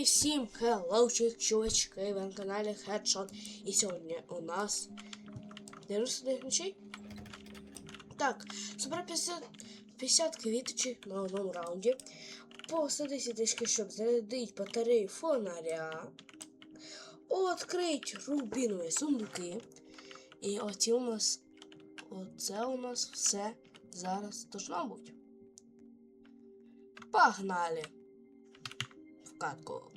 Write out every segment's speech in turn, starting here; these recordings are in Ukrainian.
І всім хеллоучик, чувачки, ви на каналі Headshot. І сьогодні у нас 91 ночей. Так, собрав 50, 50 квіточок на одному раунді. Посади сіточки, щоб зарядити батарею фонаря. Открить рубінові сундуки. І оці у нас. Оце у нас все зараз должно бути. Погнали! Катку.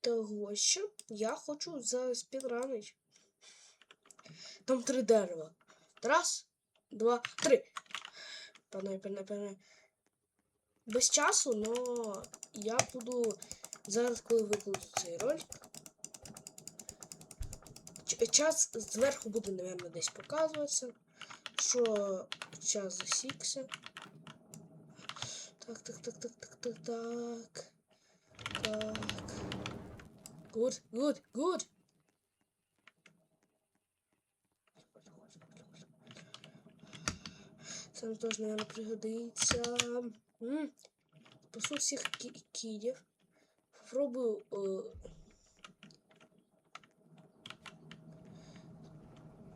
Того що я хочу зараз підранити. Там три дерева. Раз, два, три. Пане, пане, пане. Без часу, но я буду зараз, коли викладу цей ролик. Час зверху буде, мабуть, десь показуватися, що час засікся. Так, так, так, так, так, так, так. Так. Good, good, good. Це нам теж, наверное, пригодиться. Спасу всіх кі кідів. Попробую. Е...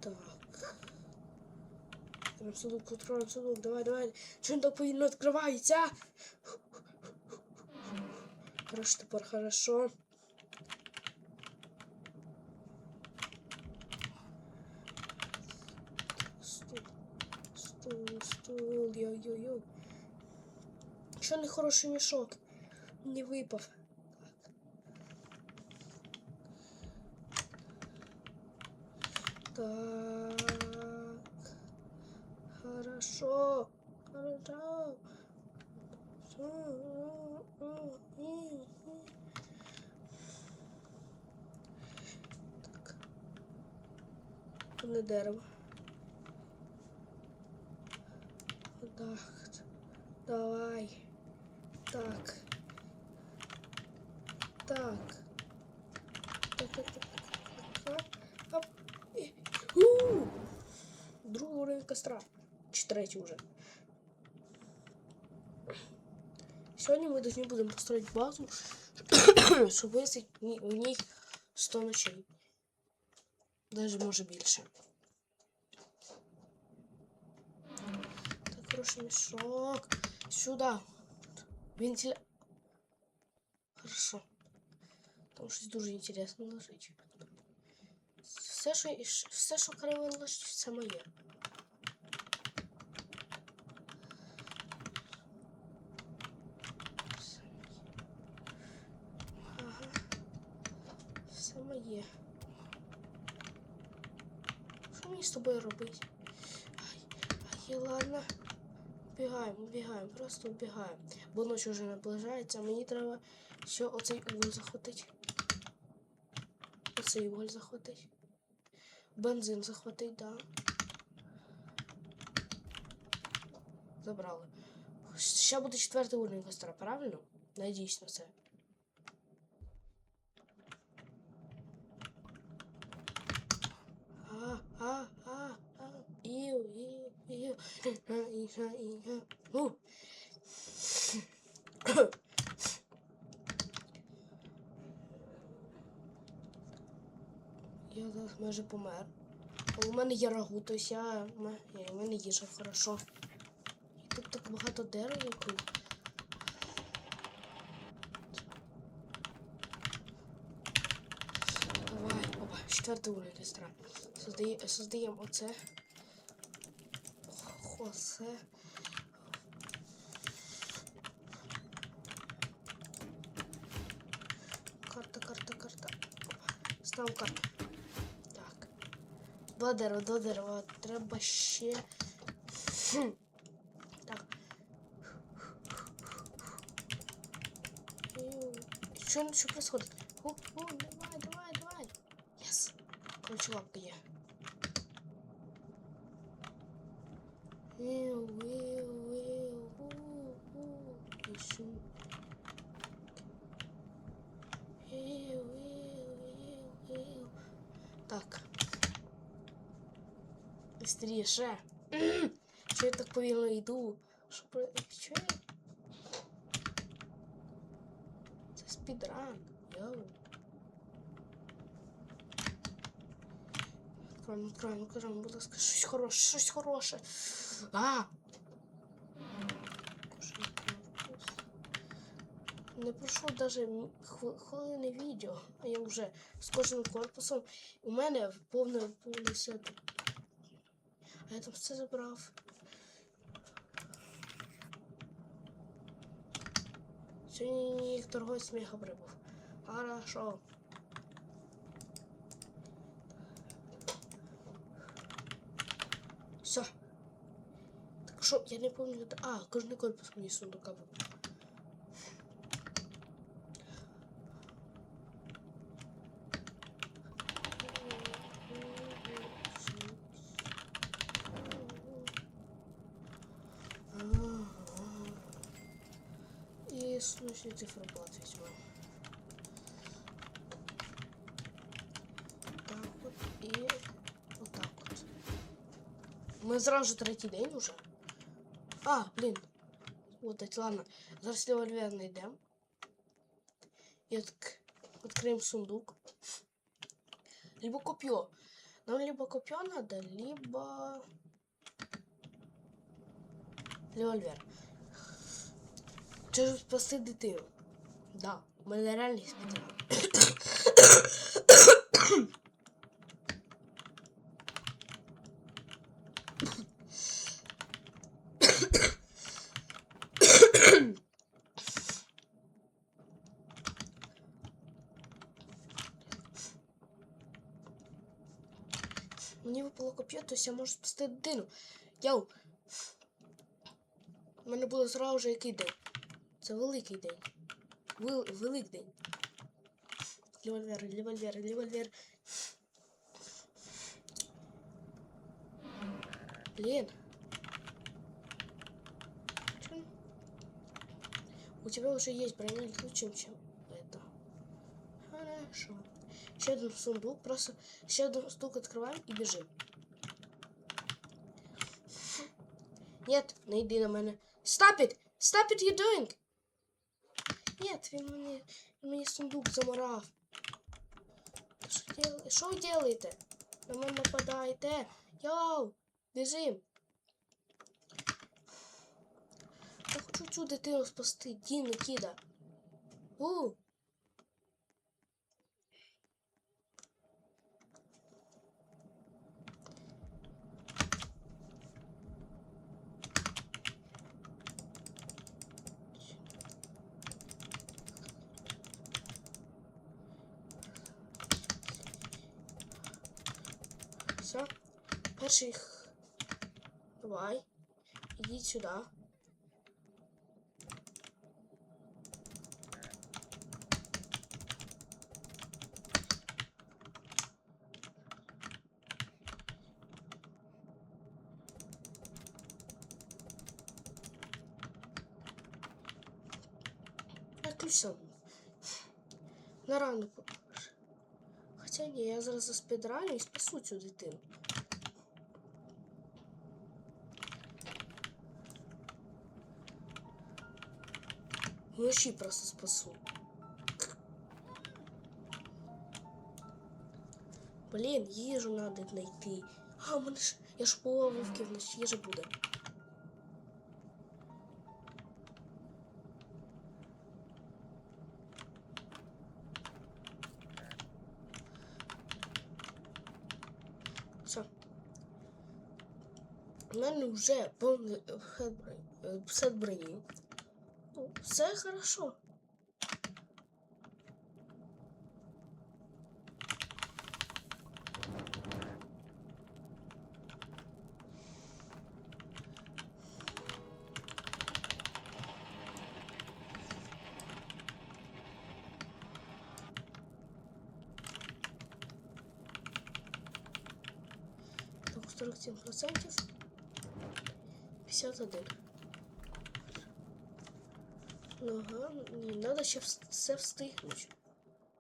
Так. Прям судок, контролем судок, давай, давай. Так повільно відкривається? Хорошо, тепер хорошо. Стул, стул, стул, йо-йо-йо. Що не хороший мішок? Не випав. Так. Так. Не дерево. Так. Давай. Так. Так. Так, так, так, так! Другий уровень костра. Чи третій уже. Сегодня мы должны будем построить базу, чтобы в ней 100 ночей. Даже может больше. Так, хороший мешок. Сюда. Вентиля... Хорошо. Там щось дуже інтересно лежить. Все, що, все, що криво лежить, це моє. Все моє. Ага. Все моє. Мені з тобою робити? Ай, ай, ладно. Бігаємо, бігаємо, просто бігаємо. Бо ночі вже наближається, мені треба ще оцей уголь захватити. Оцей уголь захватити. Бензин захватить, да. Забрали. Ще буде четвертий уровень костра, правильно? Надіюсь на це. А, а, а, а, іу, іу, іу, Я зараз майже помер. У мене є рагу, то я, у мене їжа хорошо. І тут так багато дерева круг. Давай, опа, четвертий уровень. Создає, создаємо оце. Оце. Карта, карта, карта. Став карту. Так. Два дерева, два дерева. Треба ще. Хм. Так. Що, що происходит? О, о, давай, давай, давай. Yes. Короче, лапка є. Іу, іу, іу, у, у. Ішу. Іу, іу, іу, іу. Так. Быстріше. Чого я так повільно йду? Що про... Що я? Спідран. Йоу. Відкроємо, відкроємо, відкроємо, будь ласка, щось хороше, щось хороше. А! Не пройшло даже хвилини відео, а я вже з кожним корпусом. У мене повне повний сет. А я там все забрав. Сьогодні торговець сміха прибув. Хорошо. Що, я не пам'ятаю. А, кожний корпус мені сундука був. И случай циферблат возьмем. Так вот и вот так вот. Ми зразу третій день уже. А, блін. Вот так, ладно. Зараз револьвер знайдемо. І отк... відкриємо сундук. Либо копье. Нам либо копье надо, либо револьвер. Чи ж спасти дитину? Да, у мене реальний спідран. Випало коп'є, то я можу спасти дитину. Яу. У мене було зразу вже який день. Це великий день. Вел... Великдень. Револьвер, револьвер, револьвер. Блин. У тебя уже есть броня лучше, чем это. Хорошо. Еще один сундук. Просто еще один сундук открываем и бежим. Нет, не на мене. Stop it! Stop it, you doing! Нет, він він мені сундук заморав. Що, ви делаєте? На мене нападаєте. Йоу! Біжим! Я хочу цю дитину спасти. Діну, кіда. У! Перший. х- Давай. Ідіть сюди. Я ключ сам. На рану покажу. Хоча ні, я зараз заспідраню і спасу цю дитину. Вночі просто спасу. Блін, їжу надо знайти. А, мене ж. Я ж по вовки вночі їжа буде. Все. У мене вже повний сет броні. Е, сет броні. Ну, все хорошо. Так, 47%. 51. Ага, не надо ще все встигнути.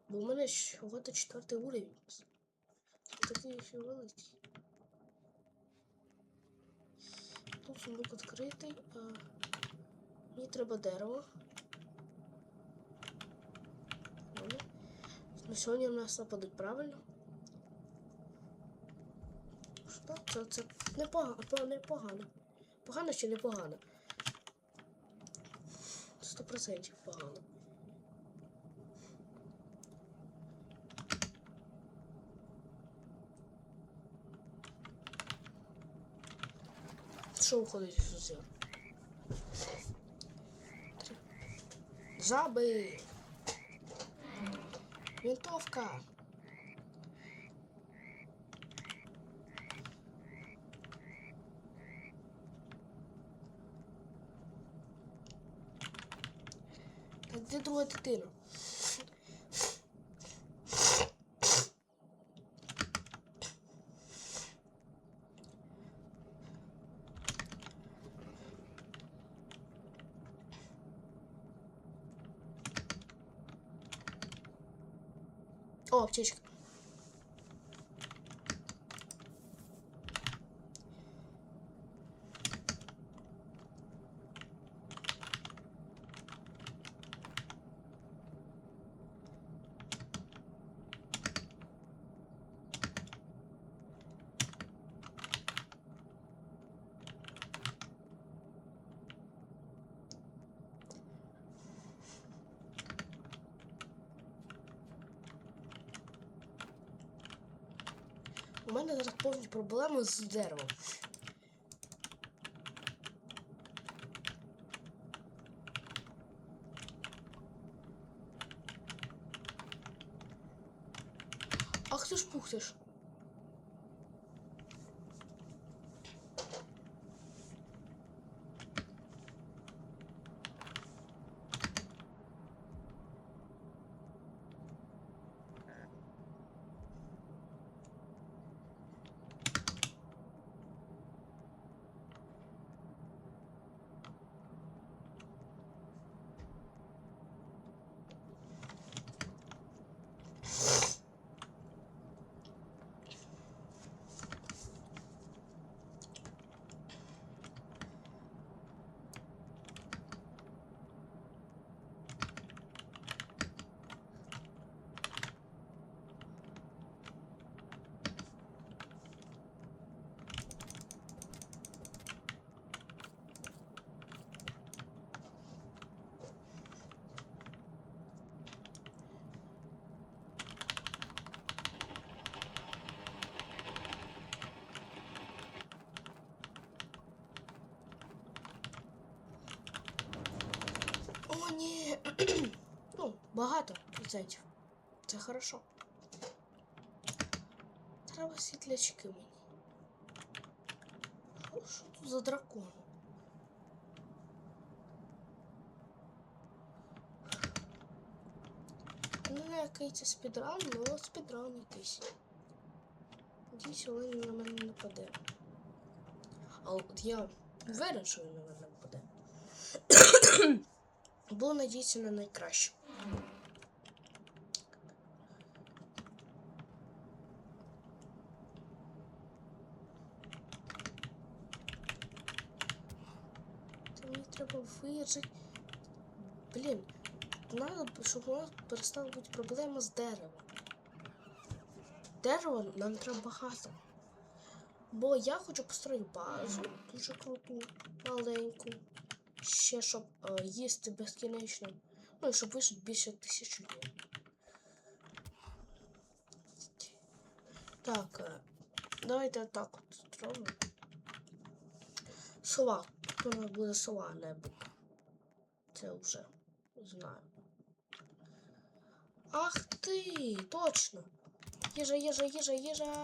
Бо у мене всього-то четвертий уровень. Такий ще великий. Тут сундук відкритий, а мені треба дерево. Ну, сьогодні в нас нападуть правильно. Що? Це, це непогано, непогано. Погано чи непогано? 100% погано. Що уходить в зір? Жаби! Винтовка! Де друга дитина? О, аптечка. Мене зараз повні проблеми з деревом. Ах ти ж пухтиш. О, ні. ну, багато процентів. Це хорошо. Треба світлячки мені. Що, тут за дракон? Ну, не який це спідран, ну спідран якийсь. Надіюсь, він на мене нападе. А от я впевнений, що він на мене нападе. Було надіятися на найкраще. Мені треба вижити. Блін, треба, щоб у нас перестала бути проблема з деревом. Дерева нам треба багато. Бо я хочу построїти базу дуже круту, маленьку. Ще щоб е, їсти безкінечно. Ну щоб вижити більше тисячі. Так, е, давайте так от зробимо. Сова. Тут у нас буде сова, а не бук. Це вже знаю. Ах ти! Точно! Їжа, їжа, їжа, їжа.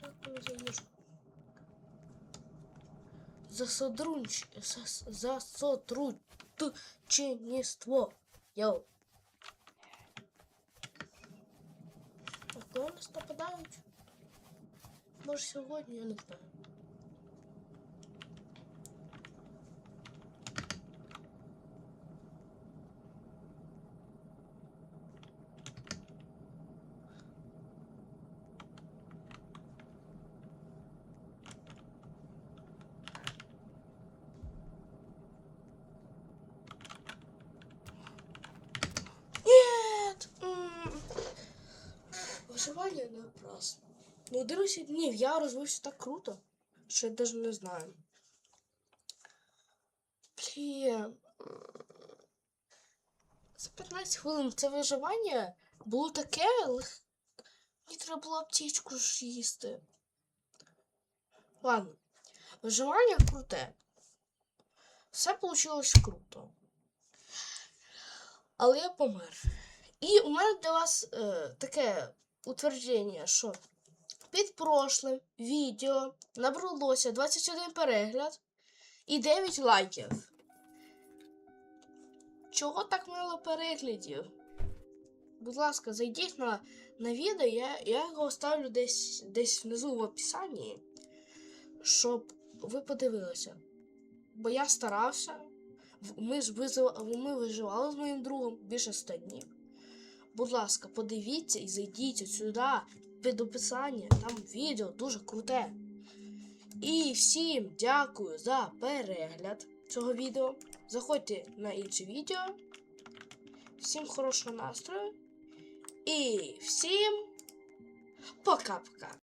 Дякую за їжу. За содрунч... за, за сотрудничество. Йоу. А коли нас нападають? Може сьогодні, я не знаю. Виживання напрасно. Ну, 11 днів я розвився так круто, що я навіть не знаю. Блін. За 15 хвилин це виживання було таке. Мені треба було аптечку ж їсти. Ладно. Виживання круте. Все вийшло круто. Але я помер. І у мене для вас е, таке утвердження, що під прошлим відео набралося 21 перегляд і 9 лайків. Чого так мало переглядів? Будь ласка, зайдіть на, на відео, я, я його оставлю десь, десь внизу в описанні, щоб ви подивилися. Бо я старався. Ми ж визив- ми виживали з моїм другом більше 100 днів. Будь ласка, подивіться і зайдіть сюди під описання. Там відео дуже круте. І всім дякую за перегляд цього відео. Заходьте на інше відео. Всім хорошого настрою. І всім пока-пока.